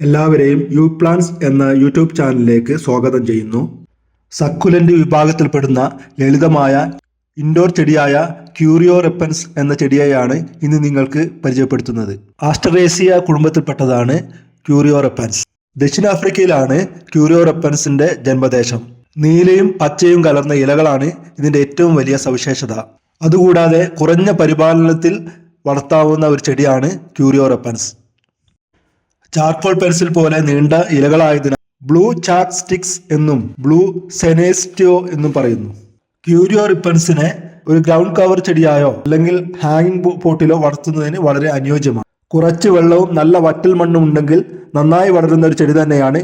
എല്ലാവരെയും U plans എന്ന YouTube ചാനലിലേക്ക് സ്വാഗതം ചെയ്യുന്നു. സക്കുലന്റ് വിഭാഗത്തിൽപ്പെടുന്ന ലളിതമായ ഇൻഡോർ ചെടിയായ ക്യൂറിയോ റെപ്പൻസ് എന്ന ചെടിയെയാണ് ഇന്ന് നിങ്ങൾക്ക് പരിചയപ്പെടുത്തുന്നത്. ആസ്റ്ററേസിയ കുടുംബത്തിൽപ്പെട്ടതാണ് ക്യൂറിയോ റെപ്പൻസ് ദക്ഷിണാഫ്രിക്കയിലാണ് ക്യൂറിയോ റെപ്പൻസിന്റെ ജന്മദേശം. നീലയും പച്ചയും കലർന്ന ഇലകളാണ് ഇതിന്റെ ഏറ്റവും വലിയ സവിശേഷത. അതുകൂടാതെ കുറഞ്ഞ പരിപാലനത്തിൽ വളർത്താവുന്ന ഒരു ചെടിയാണ് ക്യൂറിയോ റെപ്പൻസ് ചാർക്കോൾ പെൻസിൽ പോലെ നീണ്ട ഇലകളായതിനാൽ ബ്ലൂ ചാക്ക് സ്റ്റിക്സ് എന്നും ബ്ലൂ സെനേസ്റ്റിയോ എന്നും പറയുന്നു. ക്യൂരിയോ റിപ്പൻസിനെ ഒരു ഗ്രൗണ്ട് കവർ ചെടിയായോ അല്ലെങ്കിൽ ഹാങ്ങിങ് പോട്ടിലോ വളർത്തുന്നതിന് വളരെ അനുയോജ്യമാണ്. കുറച്ച് വെള്ളവും നല്ല വറ്റൽ മണ്ണും ഉണ്ടെങ്കിൽ നന്നായി വളരുന്ന ഒരു ചെടി തന്നെയാണ്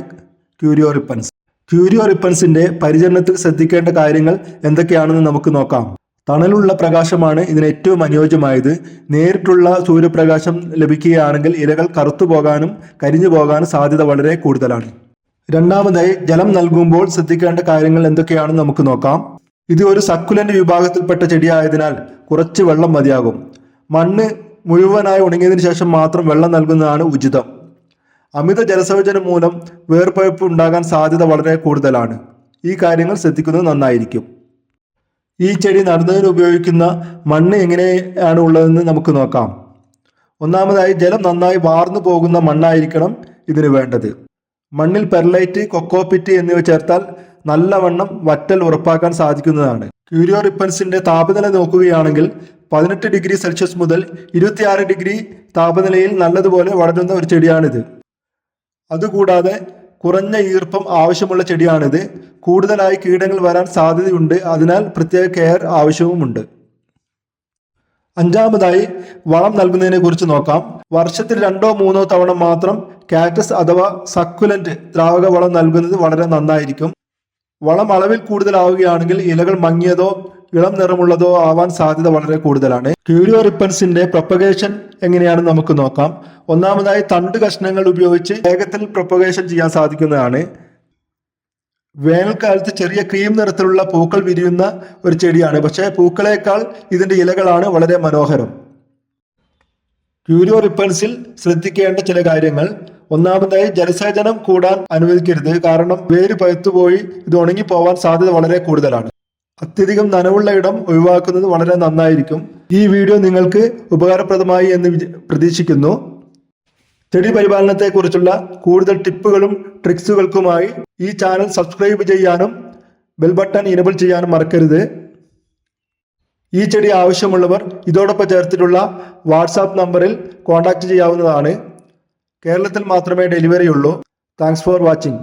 ക്യൂരിയോ റിപ്പൻസ്. ക്യൂരിയോ റിപ്പൻസിന്റെ പരിചരണത്തിൽ ശ്രദ്ധിക്കേണ്ട കാര്യങ്ങൾ എന്തൊക്കെയാണെന്ന് നമുക്ക് നോക്കാം. തണലുള്ള പ്രകാശമാണ് ഇതിന് ഏറ്റവും അനുയോജ്യമായത്. നേരിട്ടുള്ള സൂര്യപ്രകാശം ലഭിക്കുകയാണെങ്കിൽ ഇലകൾ കറുത്തു പോകാനും കരിഞ്ഞു പോകാനും സാധ്യത വളരെ കൂടുതലാണ്. രണ്ടാമതായി ജലം നൽകുമ്പോൾ ശ്രദ്ധിക്കേണ്ട കാര്യങ്ങൾ എന്തൊക്കെയാണെന്ന് നമുക്ക് നോക്കാം. ഇത് ഒരു സക്കുലന്റ് വിഭാഗത്തിൽപ്പെട്ട ചെടിയായതിനാൽ കുറച്ച് വെള്ളം മതിയാകും. മണ്ണ് മുഴുവനായി ഉണങ്ങിയതിന് ശേഷം മാത്രം വെള്ളം നൽകുന്നതാണ് ഉചിതം. അമിത ജലസേചനം മൂലം വേർപഴുപ്പ് ഉണ്ടാകാൻ സാധ്യത വളരെ കൂടുതലാണ്. ഈ കാര്യങ്ങൾ ശ്രദ്ധിക്കുന്നത് നന്നായിരിക്കും. ഈ ചെടി നടുന്നതിന് ഉപയോഗിക്കുന്ന മണ്ണ് എങ്ങനെയാണ് ഉള്ളതെന്ന് നമുക്ക് നോക്കാം. ഒന്നാമതായി ജലം നന്നായി വാർന്നു പോകുന്ന മണ്ണായിരിക്കണം ഇതിന് വേണ്ടത്. മണ്ണിൽ പെർലൈറ്റ് കൊക്കോപിറ്റ് എന്നിവ ചേർത്താൽ നല്ലവണ്ണം വറ്റൽ ഉറപ്പാക്കാൻ സാധിക്കുന്നതാണ്. ക്യൂരിയോ റിപ്പൻസിന്റെ താപനില നോക്കുകയാണെങ്കിൽ പതിനെട്ട് ഡിഗ്രി സെൽഷ്യസ് മുതൽ ഇരുപത്തിയാറ് ഡിഗ്രി താപനിലയിൽ നല്ലതുപോലെ വളരുന്ന ഒരു ചെടിയാണിത്. അതുകൂടാതെ കുറഞ്ഞ ഈർപ്പം ആവശ്യമുള്ള ചെടിയാണിത്. കൂടുതലായി കീടങ്ങൾ വരാൻ സാധ്യതയുണ്ട്. അതിനാൽ പ്രത്യേക കെയർ ആവശ്യവുമുണ്ട്. അഞ്ചാമതായി വളം നൽകുന്നതിനെ കുറിച്ച് നോക്കാം. വർഷത്തിൽ രണ്ടോ മൂന്നോ തവണ മാത്രം കാറ്റസ് അഥവാ സക്കുലന്റ് ദ്രാവക വളം നൽകുന്നത് വളരെ നന്നായിരിക്കും. വളം അളവിൽ കൂടുതലാവുകയാണെങ്കിൽ ഇലകൾ മങ്ങിയതോ ഇളം നിറമുള്ളതോ ആവാൻ സാധ്യത വളരെ കൂടുതലാണ്. ക്യൂരിയോ റിപ്പൻസിന്റെ പ്രൊപ്പഗേഷൻ എങ്ങനെയാണെന്ന് നമുക്ക് നോക്കാം. ഒന്നാമതായി തണ്ട് കഷ്ണങ്ങൾ ഉപയോഗിച്ച് വേഗത്തിൽ പ്രൊപ്പഗേഷൻ ചെയ്യാൻ സാധിക്കുന്നതാണ്. വേനൽക്കാലത്ത് ചെറിയ ക്രീം നിറത്തിലുള്ള പൂക്കൾ വിരിയുന്ന ഒരു ചെടിയാണ്. പക്ഷേ പൂക്കളേക്കാൾ ഇതിന്റെ ഇലകളാണ് വളരെ മനോഹരം. ക്യൂരിയോ റിപ്പൻസിൽ ശ്രദ്ധിക്കേണ്ട ചില കാര്യങ്ങൾ. ഒന്നാമതായി ജലസേചനം കൂടാൻ അനുവദിക്കരുത്. കാരണം വേര് പഴുത്തുപോയി ഇത് ഉണങ്ങി പോവാൻ സാധ്യത വളരെ കൂടുതലാണ്. അത്യധികം നനവുള്ള ഇടം ഒഴിവാക്കുന്നത് വളരെ നന്നായിരിക്കും. ഈ വീഡിയോ നിങ്ങൾക്ക് ഉപകാരപ്രദമായി എന്ന് പ്രതീക്ഷിക്കുന്നു. ചെടി പരിപാലനത്തെക്കുറിച്ചുള്ള കൂടുതൽ ടിപ്പുകളും ട്രിക്സുകൾക്കുമായി ഈ ചാനൽ സബ്സ്ക്രൈബ് ചെയ്യാനും ബെൽ ബട്ടൺ ഇനബിൾ ചെയ്യാനും മറക്കരുത്. ഈ ചെടി ആവശ്യമുള്ളവർ ഇതോടൊപ്പം ചേർത്തിട്ടുള്ള വാട്സാപ്പ് നമ്പറിൽ കോൺടാക്റ്റ് ചെയ്യാവുന്നതാണ്. കേരളത്തിൽ മാത്രമേ ഡെലിവറി ഉള്ളൂ താങ്ക്സ് ഫോർ വാച്ചിങ്.